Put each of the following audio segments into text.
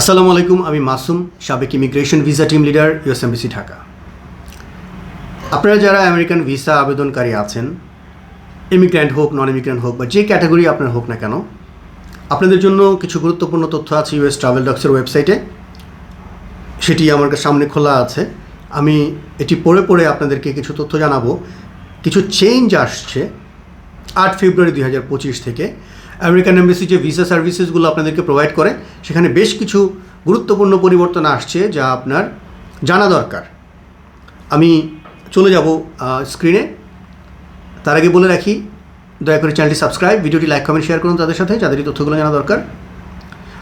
আসসালামু আলাইকুম, আমি মাসুম, সাবেক immigration visa team leader, USMBC, Dhaka. আপনারা যারা আমেরিকান ভিসা আবেদনকারী আছেন, ইমিগ্র্যান্ট হোক নন ইমিগ্র্যান্ট হোক, বা যে ক্যাটাগরি আপনার হোক না কেন, আপনাদের জন্য কিছু গুরুত্বপূর্ণ তথ্য আছে ইউএস ট্রাভেল ডক্সের ওয়েবসাইটে। সেটি আমার সামনে খোলা আছে। আমি এটি পড়ে পড়ে আপনাদেরকে কিছু তথ্য জানাব। কিছু চেঞ্জ আসছে আট ফেব্রুয়ারি দুই হাজার পঁচিশ থেকে। আমেরিকান এমবেসি যে ভিসা সার্ভিসেসগুলো আপনাদেরকে প্রোভাইড করে, সেখানে বেশ কিছু গুরুত্বপূর্ণ পরিবর্তন আসছে যা আপনার জানা দরকার। আমি চলে যাব স্ক্রিনে তার আগে বলে রাখি, দয়া করে চ্যানেলটি সাবস্ক্রাইব ভিডিওটি লাইক কমেন্ট শেয়ার করুন তাদের সাথে, যাদের এই তথ্যগুলো জানা দরকার।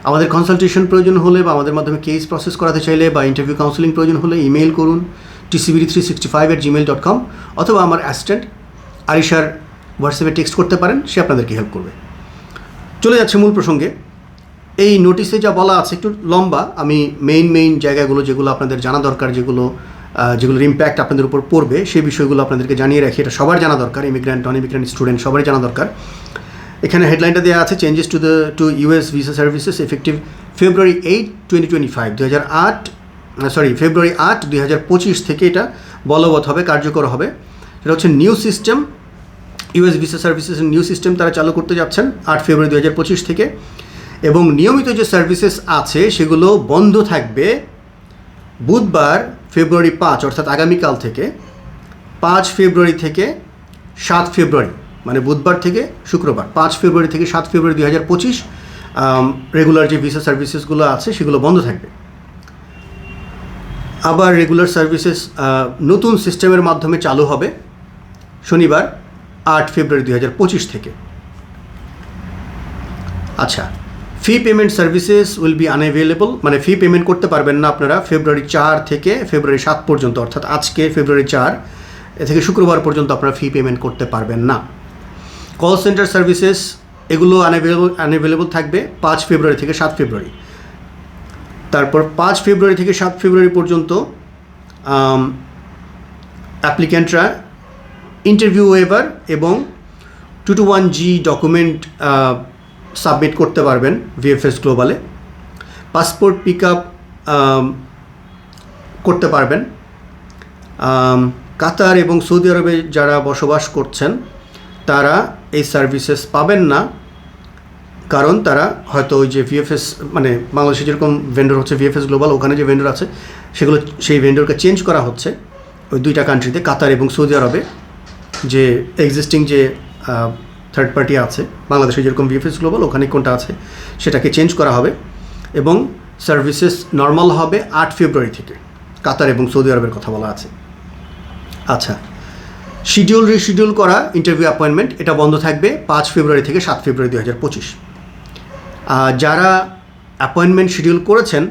আমাদের কনসালটেশন প্রয়োজন হলে বা আমাদের মাধ্যমে কেস প্রসেস করাতে চাইলে বা ইন্টারভিউ কাউন্সিলিং প্রয়োজন হলে ইমেল করুন TCBD three sixty five at Gmail dot com অথবা আমার অ্যাসিস্ট্যান্ট আরিশার হোয়াটসঅ্যাপে টেক্সট করতে পারেন সে আপনাদেরকে হেল্প করবে চলে যাচ্ছে মূল প্রসঙ্গে। এই নোটিশে যা বলা আছে একটু লম্বা, আমি মেইন মেইন জায়গাগুলো যেগুলো আপনাদের জানা দরকার, যেগুলো যেগুলোর ইম্প্যাক্ট আপনাদের উপর পড়বে, সেই বিষয়গুলো আপনাদেরকে জানিয়ে রাখি। এটা সবার জানা দরকার ইমিগ্র্যান্ট নন ইমিগ্র্যান্ট স্টুডেন্ট সবারই জানা দরকার। এখানে হেডলাইনটা দেওয়া আছে changes to the to US visa services effective February eight twenty twenty five দু হাজার আট সরি ফেব্রুয়ারি আট, দুই হাজার পঁচিশ থেকে এটা বলবৎ হবে, কার্যকর হবে। এটা হচ্ছে নিউ সিস্টেম ইউএস ভিসা সার্ভিসেসের নিউ সিস্টেম তারা চালু করতে যাচ্ছেন আট ফেব্রুয়ারি দু হাজার পঁচিশ থেকে। এবং নিয়মিত যে সার্ভিসেস আছে সেগুলো বন্ধ থাকবে বুধবার ফেব্রুয়ারি পাঁচ, অর্থাৎ আগামীকাল থেকে। পাঁচ ফেব্রুয়ারি থেকে সাত ফেব্রুয়ারি মানে বুধবার থেকে শুক্রবার। পাঁচ ফেব্রুয়ারি থেকে সাত ফেব্রুয়ারি দুই হাজার পঁচিশ রেগুলার যে ভিসা সার্ভিসেসগুলো আছে সেগুলো বন্ধ থাকবে। আবার রেগুলার সার্ভিসেস নতুন সিস্টেমের মাধ্যমে চালু হবে। শনিবার আট ফেব্রুয়ারি দুই হাজার পঁচিশ থেকে। আচ্ছা fee payment services will be unavailable মানে ফি পেমেন্ট করতে পারবেন না আপনারা ফেব্রুয়ারি চার থেকে ফেব্রুয়ারি সাত পর্যন্ত, অর্থাৎ আজকে ফেব্রুয়ারি চার এ থেকে শুক্রবার পর্যন্ত আপনারা ফি পেমেন্ট করতে পারবেন না। কল সেন্টার সার্ভিসেস এগুলো আনএভেলেবল আনএভেলেবল থাকবে পাঁচ ফেব্রুয়ারি থেকে সাত ফেব্রুয়ারি। তারপর পাঁচ ফেব্রুয়ারি থেকে সাত ফেব্রুয়ারি পর্যন্ত অ্যাপ্লিক্যান্টরা ইন্টারভিউ ওয়েভার এবং two two one G document submit করতে পারবেন ভিএফএস গ্লোবালে পাসপোর্ট পিক আপ করতে পারবেন। কাতার এবং সৌদি আরবে যারা বসবাস করছেন, তারা এই সার্ভিসেস পাবেন না। কারণ তারা হয়তো ওই যে ভিএফএস মানে বাংলাদেশে যেরকম ভেন্ডর হচ্ছে ভিএফএস গ্লোবাল ওখানে যে ভেন্ডর আছে, সেগুলো, সেই ভেন্ডরকে চেঞ্জ করা হচ্ছে। ওই দুইটা কান্ট্রিতে কাতার এবং সৌদি আরবে। যে এক্সিস্টিং যে থার্ড পার্টি আছে বাংলাদেশে যেরকম ভিএফএস গ্লোবাল ওখানে কোনটা আছে, সেটাকে চেঞ্জ করা হবে এবং সার্ভিসেস নর্মাল হবে আট ফেব্রুয়ারি থেকে, কাতার এবং সৌদি আরবের কথা বলা আছে। আচ্ছা শিডিউল রিশিডিউল করা ইন্টারভিউ অ্যাপয়েন্টমেন্ট এটা বন্ধ থাকবে পাঁচ ফেব্রুয়ারি থেকে সাত ফেব্রুয়ারি দু হাজার পঁচিশ। যারা অ্যাপয়েন্টমেন্ট শিডিউল করেছেন,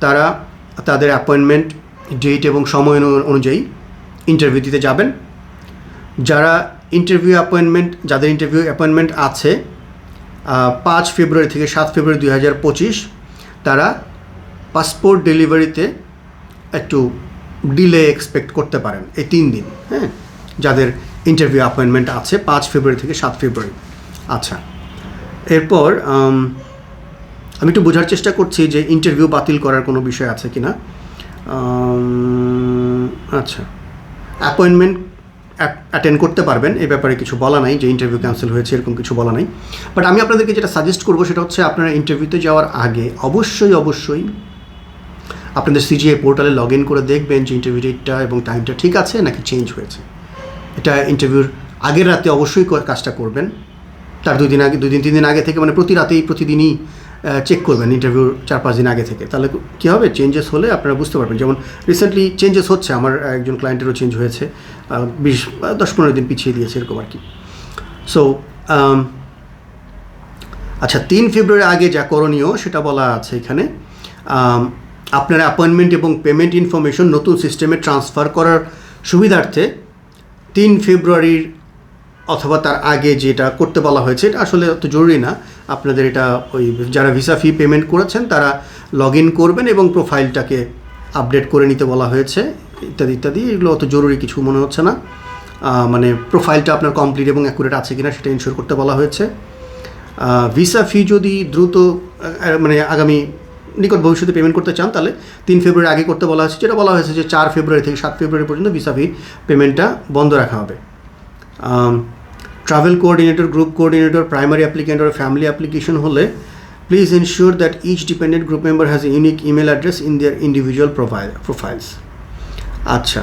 তারা তাদের অ্যাপয়েন্টমেন্ট ডেট এবং সময় অনু- অনুযায়ী ইন্টারভিউ দিতে যাবেন। যারা ইন্টারভিউ অ্যাপয়েন্টমেন্ট যাদের ইন্টারভিউ অ্যাপয়েন্টমেন্ট আছে পাঁচ ফেব্রুয়ারি থেকে সাত ফেব্রুয়ারি দুই হাজার পঁচিশ, তারা পাসপোর্ট ডেলিভারিতে একটু ডিলে এক্সপেক্ট করতে পারেন, এই তিন দিন হ্যাঁ? যাদের ইন্টারভিউ অ্যাপয়েন্টমেন্ট আছে, পাঁচ ফেব্রুয়ারি থেকে সাত ফেব্রুয়ারি। আচ্ছা এরপর আমি একটু বোঝার চেষ্টা করছি যে ইন্টারভিউ বাতিল করার কোনো বিষয় আছে কি না আচ্ছা অ্যাপয়েন্টমেন্ট অ্যাটেন্ড করতে পারবেন। এ ব্যাপারে কিছু বলা নাই, যে ইন্টারভিউ ক্যান্সেল হয়েছে এরকম কিছু বলা নাই। বাট আমি আপনাদেরকে যেটা সাজেস্ট করব সেটা হচ্ছে আপনারা ইন্টারভিউতে যাওয়ার আগে অবশ্যই অবশ্যই আপনাদের সিজিএ পোর্টালে লগ ইন করে দেখবেন যে ইন্টারভিউ ডেটটা এবং টাইমটা ঠিক আছে নাকি চেঞ্জ হয়েছে। এটা ইন্টারভিউর আগের রাতে অবশ্যই কাজটা করবেন। তার দুই দিন আগে, দুই দিন, তিন দিন আগে থেকে মানে প্রতি রাতেই, প্রতিদিনই চেক করবেন ইন্টারভিউর চার পাঁচ দিন আগে থেকে। তাহলে কী হবে? চেঞ্জেস হলে আপনারা বুঝতে পারবেন। যেমন রিসেন্টলি চেঞ্জেস হচ্ছে, আমার একজন ক্লায়েন্টেরও চেঞ্জ হয়েছে বিশ দশ পনেরো দিন পিছিয়ে দিয়েছে এরকম আর কি। সো আচ্ছা তিন ফেব্রুয়ারি আগে যা করণীয় সেটা বলা আছে এখানে। আপনার অ্যাপয়েন্টমেন্ট এবং পেমেন্ট ইনফরমেশন নতুন সিস্টেমে ট্রান্সফার করার সুবিধার্থে তিন ফেব্রুয়ারির অথবা তার আগে যেটা করতে বলা হয়েছে, এটা আসলে অত জরুরি না। আপনাদের এটা ওই যারা ভিসা ফি পেমেন্ট করেছেন, তারা লগ ইন করবেন এবং প্রোফাইলটাকে আপডেট করে নিতে বলা হয়েছে, ইত্যাদি ইত্যাদি। এগুলো অত জরুরি কিছু মনে হচ্ছে না। মানে প্রোফাইলটা আপনার কমপ্লিট এবং অ্যাকুরেট আছে কিনা সেটা ইনশোর করতে বলা হয়েছে। ভিসা ফি যদি দ্রুত মানে আগামী নিকট ভবিষ্যতে পেমেন্ট করতে চান, তাহলে তিন ফেব্রুয়ারি আগে করতে বলা হয়েছে। যেটা বলা হয়েছে যে চার ফেব্রুয়ারি থেকে সাত ফেব্রুয়ারি পর্যন্ত ভিসা ফি পেমেন্টটা বন্ধ রাখা হবে। Travel coordinator group coordinator primary applicant or family application হলে please ensure that each dependent group member has unique email address in their individual profile profiles আচ্ছা।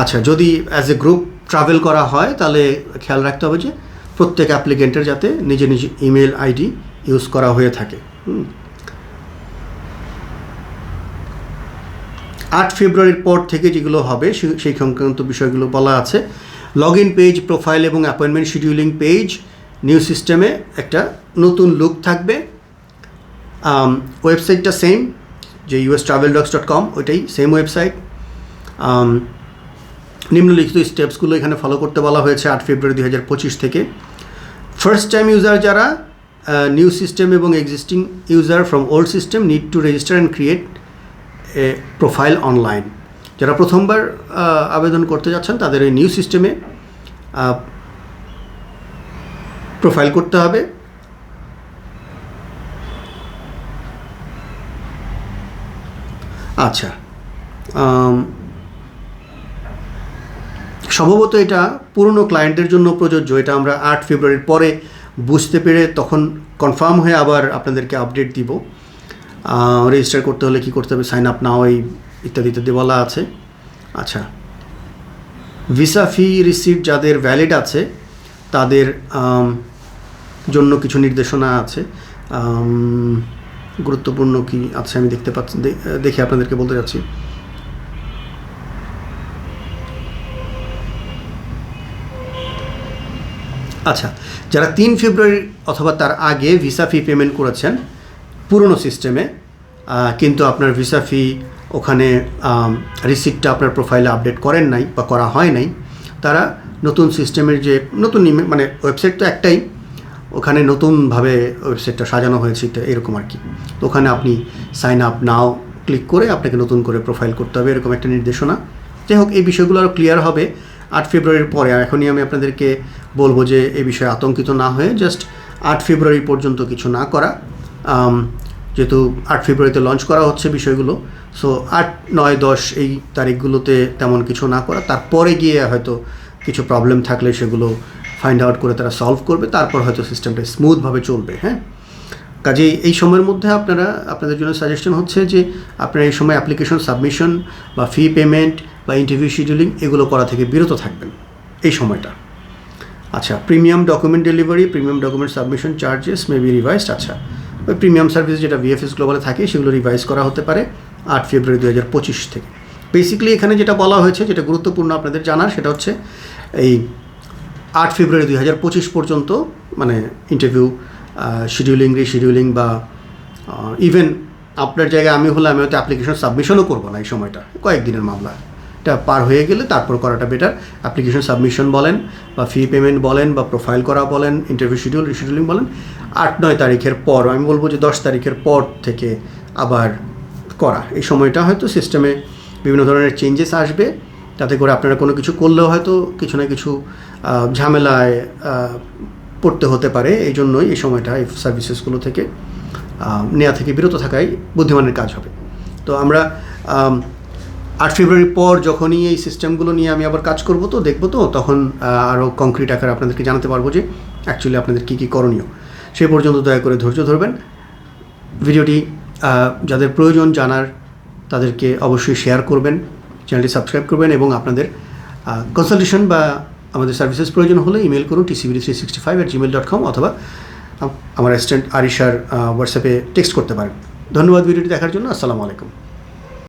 আচ্ছা যদি অ্যাজ এ গ্রুপ ট্রাভেল করা হয়, তাহলে খেয়াল রাখতে হবে যে প্রত্যেক অ্যাপ্লিকেন্টের যাতে নিজে নিজে ইমেল আইডি ইউজ করা হয়ে থাকে। হুম। আট ফেব্রুয়ারির পর থেকে যেগুলো হবে সেই সংক্রান্ত বিষয়গুলো বলা আছে। লগ ইন পেজ, প্রোফাইল এবং অ্যাপয়েন্টমেন্ট শিডিউলিং পেজ, নিউ সিস্টেমে একটা নতুন লুক থাকবে। ওয়েবসাইটটা সেম যে US travel docs dot com ওইটাই সেম ওয়েবসাইট নিম্নলিখিত স্টেপসগুলো এখানে ফলো করতে বলা হয়েছে আট ফেব্রুয়ারি দুই হাজার পঁচিশ থেকে। ফার্স্ট টাইম ইউজার যারা নিউ সিস্টেম এবং existing user from old system need to register and create a profile online. যারা প্রথমবার আবেদন করতে যাচ্ছেন, তাদের এই নিউ সিস্টেমে প্রোফাইল করতে হবে। আচ্ছা সম্ভবত এটা পুরনো ক্লায়েন্টের জন্য প্রযোজ্য। এটা আমরা আট ফেব্রুয়ারির পরে বুঝতে পেরে তখন কনফার্ম হয়ে আবার আপনাদেরকে আপডেট দিব। রেজিস্টার করতে হলে কি করতে হবে? সাইন আপ নাও এই ইত্যাদি ইত্যাদি বলা আছে। আচ্ছা। ভিসা ফি রিসিপ্ট যাদের ভ্যালিড আছে, তাদের জন্য কিছু নির্দেশনা আছে। গুরুত্বপূর্ণ কি আছে আমি দেখতে পাচ্ছি দেখে আপনাদেরকে বলতে যাচ্ছি। আচ্ছা যারা তিন ফেব্রুয়ারি অথবা তার আগে ভিসা ফি পেমেন্ট করেছেন পুরনো সিস্টেমে কিন্তু আপনার ভিসা ফি ওখানে রিসিপ্টটা আপনার প্রোফাইলে আপডেট করেন নাই বা করা হয় নাই। তারা নতুন সিস্টেমের যে, নতুন মানে ওয়েবসাইট তো একটাই, ওখানে নতুনভাবে ওয়েবসাইটটা সাজানো হয়েছে তো এরকম আর কি। তো ওখানে আপনি সাইন আপ নাও ক্লিক করে আপনাকে নতুন করে প্রোফাইল করতে হবে, এরকম একটা নির্দেশনা। যাই হোক, এই বিষয়গুলো আরও ক্লিয়ার হবে। আট ফেব্রুয়ারির পরে, আর এখনই আমি আপনাদেরকে বলব যে, এই বিষয়ে আতঙ্কিত না হয়ে জাস্ট আট ফেব্রুয়ারি পর্যন্ত কিছু না করা। যেহেতু আট ফেব্রুয়ারিতে লঞ্চ করা হচ্ছে বিষয়গুলো সো আট, নয়, দশ এই তারিখগুলোতে তেমন কিছু না করা। তারপরে গিয়ে হয়তো কিছু প্রবলেম থাকলে সেগুলো ফাইন্ড আউট করে তারা সলভ করবে। তারপর হয়তো সিস্টেমটা স্মুথভাবে চলবে হ্যাঁ? কাজেই এই সময়ের মধ্যে আপনারা, আপনাদের জন্য সাজেশন হচ্ছে যে আপনারা এই সময় অ্যাপ্লিকেশন সাবমিশন বা ফি পেমেন্ট বা ইন্টারভিউ শিডিউলিং এগুলো করা থেকে বিরত থাকবেন এই সময়টা। আচ্ছা premium document delivery premium document submission charges may be revised আচ্ছা। ওই প্রিমিয়াম সার্ভিস যেটা ভিএফএস গ্লোবালে থাকে, সেগুলো রিভাইজ করা হতে পারে আট ফেব্রুয়ারি দু হাজার পঁচিশ থেকে। বেসিক্যালি এখানে যেটা বলা হয়েছে, যেটা গুরুত্বপূর্ণ আপনাদের জানার, সেটা হচ্ছে এই আট ফেব্রুয়ারি দুই হাজার পঁচিশ পর্যন্ত মানে ইন্টারভিউ শিডিউলিং রিশিডিউলিং বা ইভেন আপনার জায়গায় আমি হলে আমি হয়তো অ্যাপ্লিকেশন সাবমিশনও করব না এই সময়টা, কয়েকদিনের মামলা। এটা পার হয়ে গেলে তারপর করাটা বেটার অ্যাপ্লিকেশন সাবমিশন বলেন বা ফি পেমেন্ট বলেন বা প্রোফাইল করা বলেন ইন্টারভিউ শিডিউল রিশিডিউলিং বলেন আট নয় তারিখের পর আমি বলব যে দশ তারিখের পর থেকে আবার করা। এই সময়টা হয়তো সিস্টেমে বিভিন্ন ধরনের চেঞ্জেস আসবে তাতে করে আপনারা কোনো কিছু করলেও হয়তো কিছু না কিছু ঝামেলায় পড়তে হতে পারে। এই জন্যই এই সময়টা এই সার্ভিসেসগুলো থেকে নেওয়া থেকে বিরত থাকাই বুদ্ধিমানের কাজ হবে। তো আমরা আম, আট ফেব্রুয়ারির পর যখনই এই সিস্টেমগুলো নিয়ে আমি আবার কাজ করব তো, দেখব তো, তখন আরও কংক্রিট আকারে আপনাদেরকে জানাতে পারব যে অ্যাকচুয়ালি আপনাদের কী কী করণীয়। সে পর্যন্ত দয়া করে ধৈর্য ধরবেন। ভিডিওটি যাদের প্রয়োজন জানার, তাদেরকে অবশ্যই শেয়ার করবেন চ্যানেলটি সাবস্ক্রাইব করবেন এবং আপনাদের কনসালটেশন বা আমাদের সার্ভিসেস প্রয়োজন হলে ইমেল করুন TCB three sixty five at Gmail dot com অথবা আমার অ্যাসিস্ট্যান্ট আরিশার হোয়াটসঅ্যাপে টেক্সট করতে পারেন। ধন্যবাদ ভিডিওটি দেখার জন্য। আসসালামু আলাইকুম।